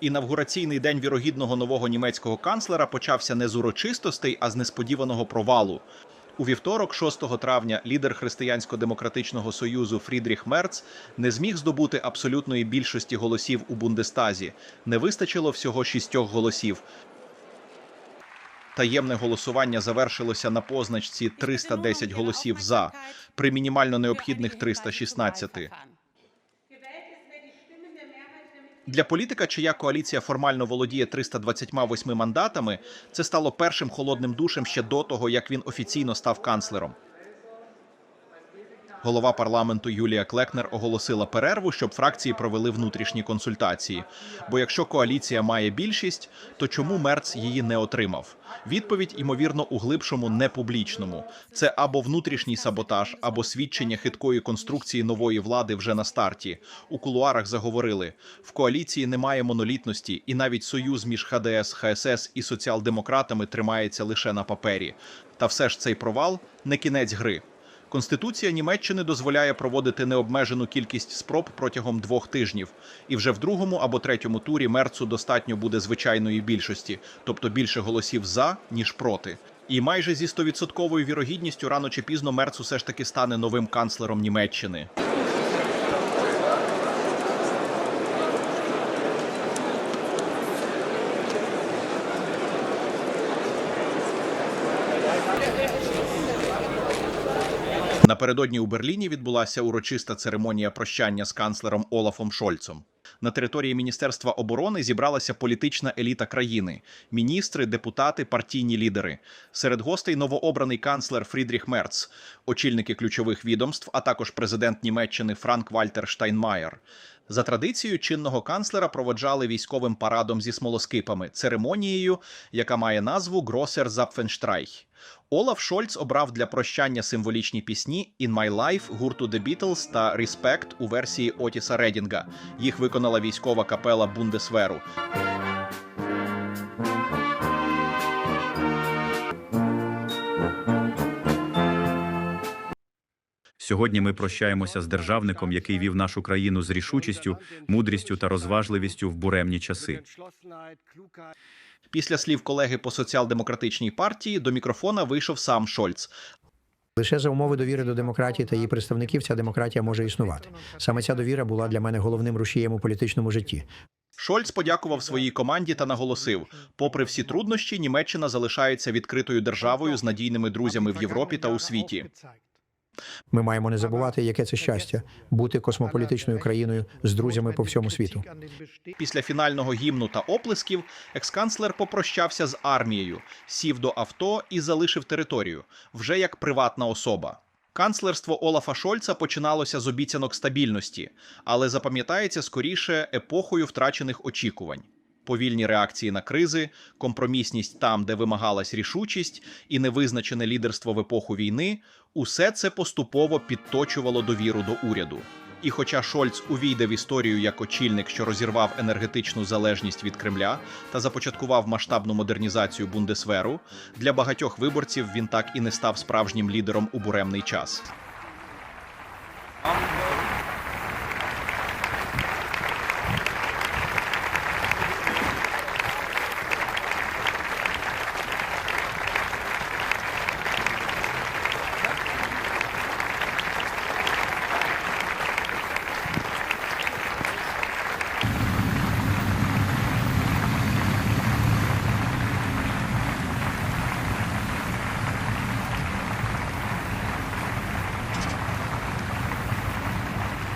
Інавгураційний день вірогідного нового німецького канцлера почався не з урочистостей, а з несподіваного провалу. У вівторок, 6 травня, лідер Християнсько-демократичного союзу Фрідріх Мерц не зміг здобути абсолютної більшості голосів у Бундестазі. Не вистачило всього шістьох голосів. Таємне голосування завершилося на позначці 310 голосів за при мінімально необхідних 316. Для політика, чия коаліція формально володіє 328 мандатами, це стало першим холодним душем ще до того, як він офіційно став канцлером. Голова парламенту Юлія Клекнер оголосила перерву, щоб фракції провели внутрішні консультації. Бо якщо коаліція має більшість, то чому Мерц її не отримав? Відповідь, ймовірно, у глибшому непублічному. Це або внутрішній саботаж, або свідчення хиткої конструкції нової влади вже на старті. У кулуарах заговорили: в коаліції немає монолітності, і навіть союз між ХДС, ХСС і соціал-демократами тримається лише на папері. Та все ж цей провал не кінець гри. Конституція Німеччини дозволяє проводити необмежену кількість спроб протягом двох тижнів, і вже в другому або третьому турі мерцу достатньо буде звичайної більшості, тобто більше голосів за ніж проти. І майже зі стовідсотковою вірогідністю рано чи пізно мерц усе ж таки стане новим канцлером Німеччини. Напередодні у Берліні відбулася урочиста церемонія прощання з канцлером Олафом Шольцом. На території Міністерства оборони зібралася політична еліта країни: міністри, депутати, партійні лідери. Серед гостей новообраний канцлер Фрідріх Мерц, очільники ключових відомств, а також президент Німеччини Франк Вальтер Штайнмаєр. За традицією чинного канцлера проводжали військовим парадом зі смолоскипами, церемонією, яка має назву Гросер Запфенштрайх. Олаф Шольц обрав для прощання символічні пісні «In My Life» гурту The Beatles та «Respect» у версії Отіса Редінга. Їх виконала військова капела Бундесверу. Сьогодні ми прощаємося з державником, який вів нашу країну з рішучістю, мудрістю та розважливістю в буремні часи. Після слів колеги по соціал-демократичній партії до мікрофона вийшов сам Шольц. Лише за умови довіри до демократії та її представників ця демократія може існувати. Саме ця довіра була для мене головним рушієм у політичному житті. Шольц подякував своїй команді та наголосив: попри всі труднощі, Німеччина залишається відкритою державою з надійними друзями в Європі та у світі. Ми маємо не забувати, яке це щастя бути космополітичною країною з друзями по всьому світу. Після фінального гімну та оплесків ексканцлер попрощався з армією, сів до авто і залишив територію вже як приватна особа. Канцлерство Олафа Шольца починалося з обіцянок стабільності, але запам'ятається скоріше епохою втрачених очікувань. Повільні реакції на кризи, компромісність там, де вимагалась рішучість, і невизначене лідерство в епоху війни усе це поступово підточувало довіру до уряду. І хоча Шольц увійде в історію як очільник, що розірвав енергетичну залежність від Кремля та започаткував масштабну модернізацію Бундесверу, для багатьох виборців він так і не став справжнім лідером у буремний час.